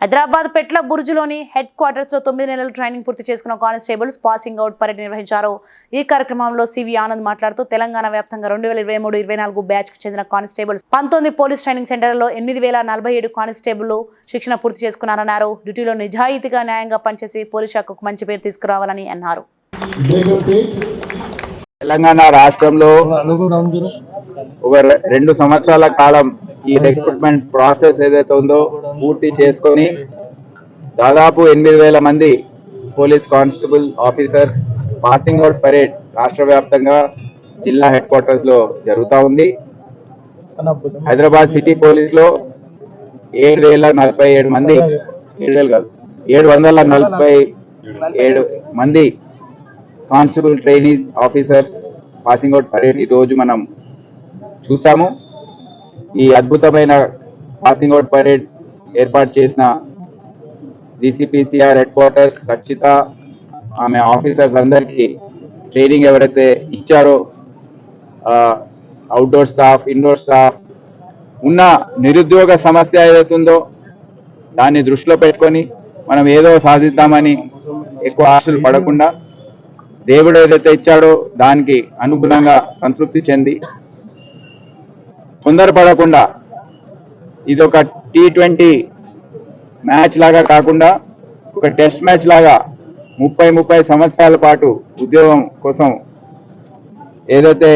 హైదరాబాద్ పెట్ల బుర్జులోని head క్వార్టర్స్లో తొమ్మిది నెలలు ట్రైనింగ్ పూర్తి చేసుకున్న కానిస్టేబుల్స్ పాసింగ్ అవుట్ పరేడ్ నిర్వహించారు ఈ కార్యక్రమంలో సివి ఆనంద్ మాట్లాడుతూ తెలంగాణ వ్యాప్తంగా రెండు వేల ఇరవై మూడు ఇరవై నాలుగు బ్యాచ్కు చెందిన కానిస్టేబుల్స్ పంతొమ్మిది పోలీస్ ట్రైనింగ్ సెంటర్లలో ఎనిమిది వేల నలభై ఏడు కానిస్టేబుల్ శిక్షణ పూర్తి చేసుకున్నారన్నారు. డ్యూటీలో నిజాయితీగా న్యాయంగా పనిచేసి పోలీస్ శాఖకు మంచి పేరు తీసుకురావాలని అన్నారు. తెలంగాణ రాష్ట్రంలో ఒక రెండు సంవత్సరాల కాలం ఈ రిక్రూట్మెంట్ ప్రాసెస్ ఏదైతే ఉందో పూర్తి చేసుకొని దాదాపు ఎనిమిది వేల మంది police constable officers passing out parade రాష్ట్ర వ్యాప్తంగా జిల్లా హెడ్ క్వార్టర్స్లో జరుగుతూ ఉంది. హైదరాబాద్ సిటీ పోలీస్లో ఏడు వేల నలభై ఏడు మంది ఏడు వేలు కాదు ఏడు వందల నలభై ఏడు మంది constable trainees officers passing out parade ఈ రోజు మనం చూసాము. ఈ అద్భుతమైన పాసింగ్ అవుట్ పరేడ్ ఏర్పాటు చేసిన డిసిపిసిఆర్ హెడ్ క్వార్టర్స్ రక్షిత ఆమె ఆఫీసర్స్ అందరికీ ట్రైనింగ్ ఎవరైతే ఇచ్చారో అవుట్డోర్ స్టాఫ్ ఇండోర్ స్టాఫ్ ఉన్న నిరుద్యోగ సమస్య ఏదైతుందో దాన్ని దృష్టిలో పెట్టుకొని మనం ఏదో సాధిద్దామని ఎక్కువ ఆశలు పడకుండా దేవుడు ఏదైతే ఇచ్చాడో దానికి అనుగుణంగా సంతృప్తి చెంది తొందరపడకుండా ఇది ఒక టీ ట్వంటీ మ్యాచ్ లాగా కాకుండా ఒక టెస్ట్ మ్యాచ్ లాగా ముప్పై ముప్పై సంవత్సరాల పాటు ఉద్యోగం కోసం ఏదైతే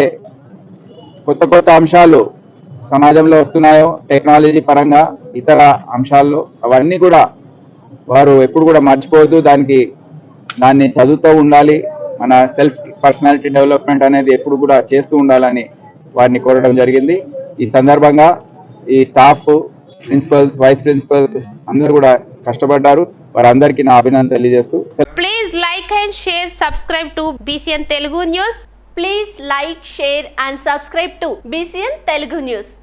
కొత్త కొత్త అంశాలు సమాజంలో వస్తున్నాయో టెక్నాలజీ పరంగా ఇతర అంశాల్లో అవన్నీ కూడా వారు ఎప్పుడు కూడా మర్చిపోవద్దు. దానికి దాన్ని చదువుతూ ఉండాలి. మన సెల్ఫ్ పర్సనాలిటీ డెవలప్మెంట్ అనేది ఎప్పుడు కూడా చేస్తూ ఉండాలని వారిని కోరడం జరిగింది. ఈ సందర్భంగా ఈ స్టాఫ్ ప్రిన్సిపల్స్ వైస్ ప్రిన్సిపల్స్ అందరూ కూడా కష్టపడ్డారు. వారందరికీ నా అభినందన తెలియజేస్తూ please like and share subscribe to BCN Telugu news please like share and subscribe to BCN Telugu news